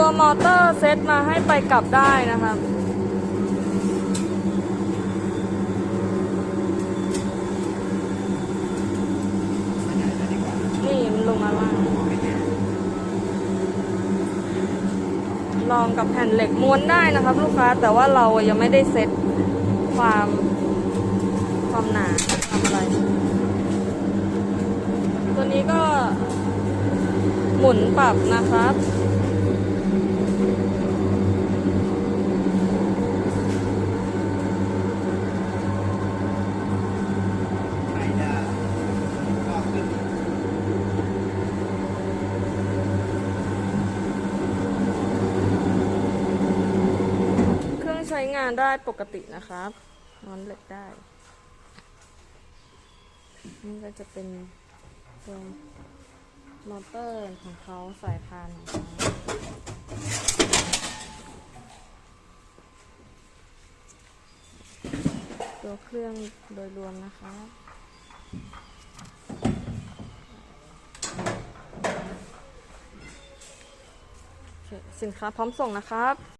ัวมอเตอร์เซตมาให้ไปกลับได้นะครับนี่มันลงมาล่างลองกับแผ่นเหล็กม้วนได้นะครับ ลูกค้าแต่ว่าเรายังไม่ได้เซตความความหนาทำอะไร ตัวนี้ก็หมุนปรับนะครับ ใครจะก็ขึ้น เครื่องใช้งานได้ปกตินะครับนอนเหล็กได้ นี่ก็จะเป็นตัวมอเตอร์ของเขาสายพานของเขาตัวเครื่องโดยรวมนะคะสินค้าพร้อมส่งนะครับ